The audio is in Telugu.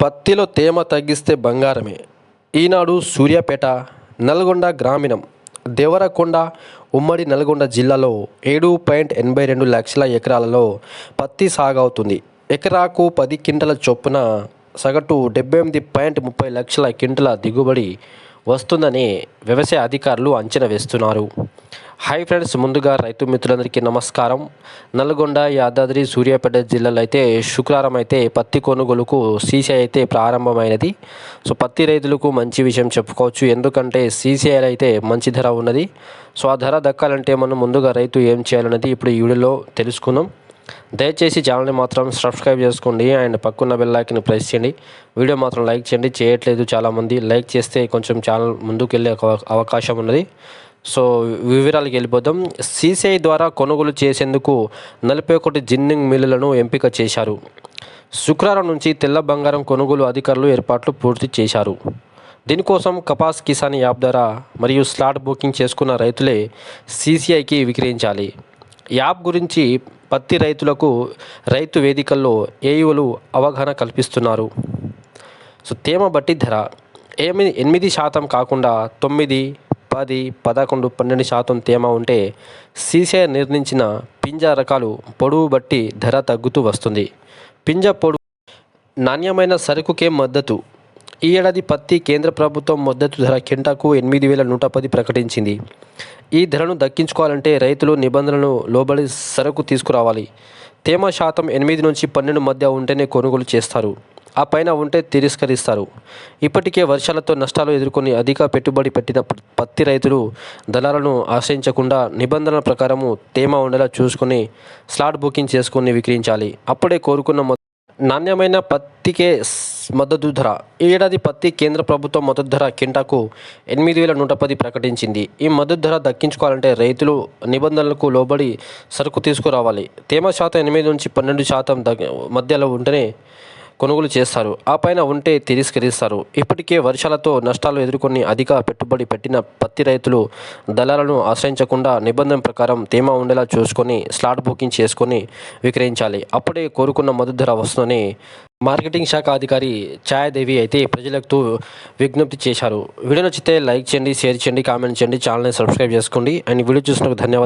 పత్తిలో తేమ తగ్గిస్తే బంగారమే. ఈనాడు సూర్యాపేట నల్గొండ గ్రామీణం దేవరకొండ ఉమ్మడి నల్గొండ జిల్లాలో ఏడు పాయింట్ ఎనభై రెండు లక్షల ఎకరాలలో పత్తి సాగవుతుంది. ఎకరాకు పది క్వింటల చొప్పున సగటు డెబ్బై ఎనిమిది పాయింట్ ముప్పై లక్షల క్వింటల దిగుబడి వస్తుందని వ్యవసాయ అధికారులు అంచనా వేస్తున్నారు. హాయ్ ఫ్రెండ్స్ ముందుగా రైతు మిత్రులందరికీ నమస్కారం. నల్గొండ యాదాద్రి సూర్యాపేట జిల్లాలో అయితే శుక్రవారం అయితే పత్తి కొనుగోలుకు సీసీఐ అయితే ప్రారంభమైనది. సో పత్తి రైతులకు మంచి విషయం చెప్పుకోవచ్చు. ఎందుకంటే సీసీఐలో అయితే మంచి ధర ఉన్నది. సో ఆ ధర దక్కాలంటే మనం ముందుగా రైతు ఏం చేయాలన్నది ఇప్పుడు ఈ వీడియోలో తెలుసుకుందాం. దయచేసి ఛానల్ని మాత్రం సబ్స్క్రైబ్ చేసుకోండి. అండ్ పక్కన్న బెల్ ప్రెస్ చేయండి. వీడియో మాత్రం లైక్ చేయండి. చేయట్లేదు చాలామంది. లైక్ చేస్తే కొంచెం ఛానల్ ముందుకు వెళ్ళే అవకాశం ఉన్నది. సో వివరాలకు వెళ్ళిపోదాం. సీసీఐ ద్వారా కొనుగోలు చేసేందుకు నలభై ఒకటి జిన్నింగ్ మిల్లులను ఎంపిక చేశారు. శుక్రవారం నుంచి తెల్ల బంగారం కొనుగోలు అధికారులు ఏర్పాట్లు పూర్తి చేశారు. దీనికోసం కపాస్ కిసాన్ యాప్ ద్వారా మరియు స్లాట్ బుకింగ్ చేసుకున్న రైతులే సీసీఐకి విక్రయించాలి. యాప్ గురించి పత్తి రైతులకు రైతు వేదికల్లో ఏఈఓలు అవగాహన కల్పిస్తున్నారు. సో తేమ బట్టి ధర. ఏమి ఎనిమిది శాతం కాకుండా తొమ్మిది పది పదకొండు పన్నెండు శాతం తేమ ఉంటే సీసే నిర్ణయించిన పింజ రకాలు పొడవు బట్టి ధర తగ్గుతూ వస్తుంది. పింజ పొడు నాణ్యమైన సరుకుకే మద్దతు. ఈ ఏడాది పత్తి కేంద్ర ప్రభుత్వం మద్దతు ధర కింటాకు ఎనిమిది వేల నూట పది ప్రకటించింది. ఈ ధరను దక్కించుకోవాలంటే రైతులు నిబంధనలను లోబడి సరుకు తీసుకురావాలి. తేమ శాతం ఎనిమిది నుంచి పన్నెండు మధ్య ఉంటేనే కొనుగోలు చేస్తారు. ఆ పైన ఉంటే తిరస్కరిస్తారు. ఇప్పటికే వర్షాలతో నష్టాలు ఎదుర్కొని అధిక పెట్టుబడి పెట్టిన పత్తి రైతులు దళాలను ఆశ్రయించకుండా నిబంధనల ప్రకారము తేమ ఉండేలా చూసుకొని స్లాట్ బుకింగ్ చేసుకొని విక్రయించాలి. అప్పుడే కోరుకున్న నాణ్యమైన పత్తికే మద్దతు ధర. ఈ ఏడాది పత్తి కేంద్ర ప్రభుత్వం మద్దతు ధర కింటాకు ఎనిమిది వేల నూట పది ప్రకటించింది. ఈ మద్దతు ధర దక్కించుకోవాలంటే రైతులు నిబంధనలకు లోబడి సరుకు తీసుకురావాలి. తేమ శాతం ఎనిమిది నుంచి పన్నెండు శాతం మధ్యలో ఉంటేనే కొనుగోలు చేస్తారు. ఆ పైన ఉంటే తిరస్కరిస్తారు. ఇప్పటికే వర్షాలతో నష్టాలు ఎదుర్కొని అధిక పెట్టుబడి పెట్టిన పత్తి రైతులు దళాలను ఆశ్రయించకుండా నిబంధన ప్రకారం తేమ ఉండేలా చూసుకొని స్లాట్ బుకింగ్ చేసుకొని విక్రయించాలి. అప్పుడే కోరుకున్న మద్దతు ధర వస్తుందని మార్కెటింగ్ శాఖ అధికారి ఛాయాదేవి అయితే ప్రజలకు విజ్ఞప్తి చేశారు. వీడియో నచ్చితే లైక్ చేయండి షేర్ చేయండి కామెంట్ చేయండి ఛానల్ని సబ్స్క్రైబ్ చేసుకోండి. అండ్ వీడియో చూసినందుకు ధన్యవాదాలు.